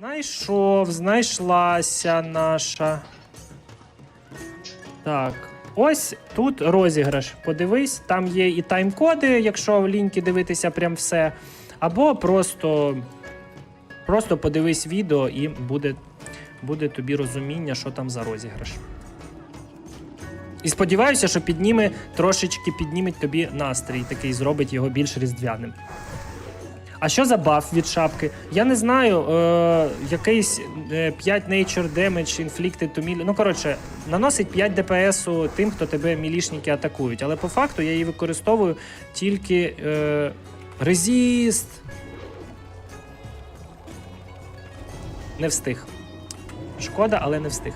Знайшов, знайшлася наша. Так. Ось тут розіграш. Подивись, там є і тайм-коди, якщо в ліньки дивитися прям все. Або просто, просто подивись відео і буде, буде тобі розуміння, що там за розіграш. І сподіваюся, що підніме трошечки підніметь тобі настрій, такий зробить його більш різдвяним. А що за баф від шапки? Я не знаю. Е, якийсь е, 5 nature damage inflicted to melee. Ну, коротше, наносить 5 ДПС тим, хто тебе мілішники атакують. Але по факту я її використовую тільки е, резіст. Не встиг. Шкода, але не встиг.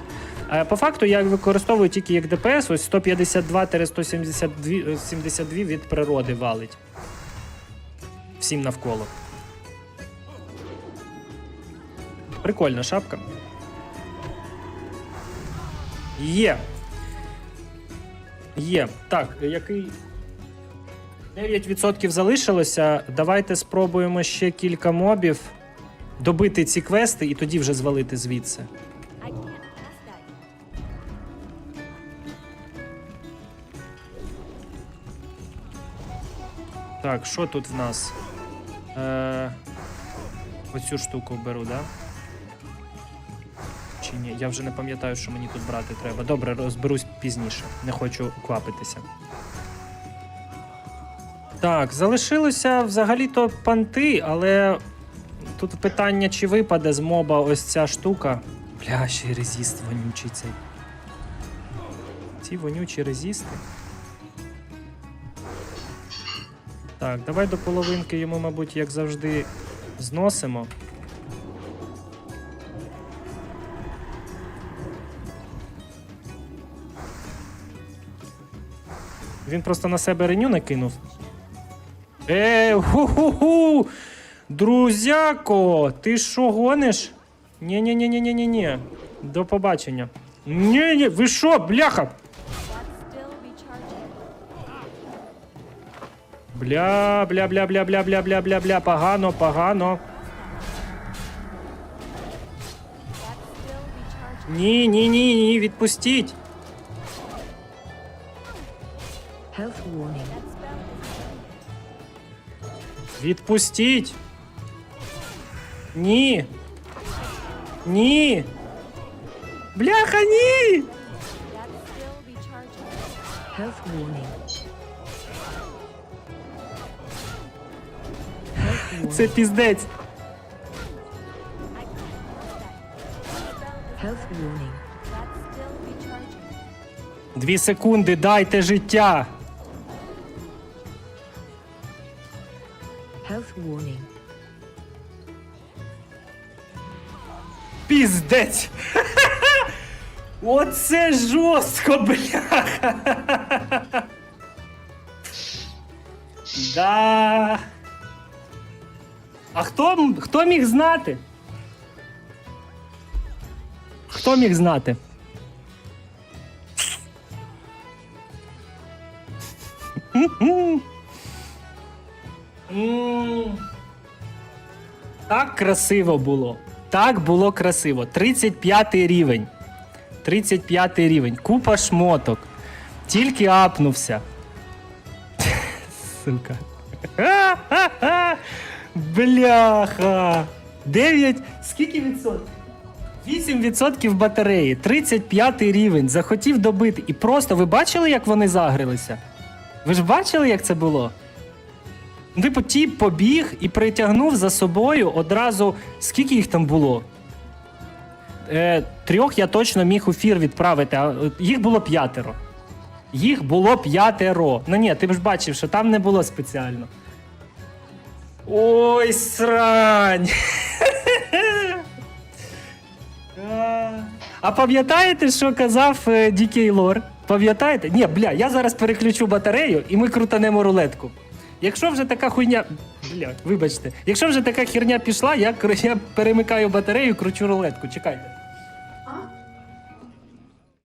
Е, По факту я використовую тільки як ДПС, ось 152-172 від природи валить. Всім навколо. Прикольна шапка. Є. Є. Так, який. 9% залишилося. Давайте спробуємо ще кілька мобів. Добити ці квести і тоді вже звалити звідси. Так, що тут в нас? Е, оцю штуку беру, да? Чи ні? Я вже не пам'ятаю, що мені тут брати треба. Добре, розберусь пізніше. Не хочу квапитися. Так, залишилося взагалі-то панти, але тут питання, чи випаде з моба ось ця штука. Бля, ще резіст вонючий цей. Ці вонючі резісти. Так, давай до половинки йому, мабуть, як завжди, зносимо. Він просто на себе реню накинув. Е, ху-ху-ху! Друзяко, ти що гониш? Ні-ні-ні-ні-ні-ні. До побачення. Ні-ні, ви що, бляха? Бля, бля, бля, бля, бля, бля, бля, бля, бля, погано, погано. That's still recharging. Ні, ні, ні, ні, відпустіть. Health warning. That spell is Відпустіть. Ні. Ні. Бляха, ні. Still recharging. Дві секунди, дайте життя. Піздець. Оце жорстко, бляха. Да. А хто, хто міг знати? Хто міг знати? Так красиво було. Так було красиво. 35 рівень. 35 рівень. Купа шмоток. Тільки апнувся. Сука. Бляха. 9. Скільки відсотків? 8% батареї, 35 рівень, захотів добити. І просто ви бачили, як вони загрилися? Ви ж бачили, як це було? Типу, тіп побіг і притягнув за собою одразу. Скільки їх там було? Е, трьох я точно міг у фір відправити, а е, їх було п'ятеро. Їх було п'ятеро. Ну ні, ти ж бачив, що там не було спеціально. Ой, срань. А, пам'ятаєте, що казав е, DK Lore? Пам'ятаєте? Ні, бля, я зараз переключу батарею і ми крутанемо рулетку. Якщо вже така хуйня. Бля, вибачте, якщо вже така херня пішла, я, я перемикаю батарею і кручу рулетку. Чекайте.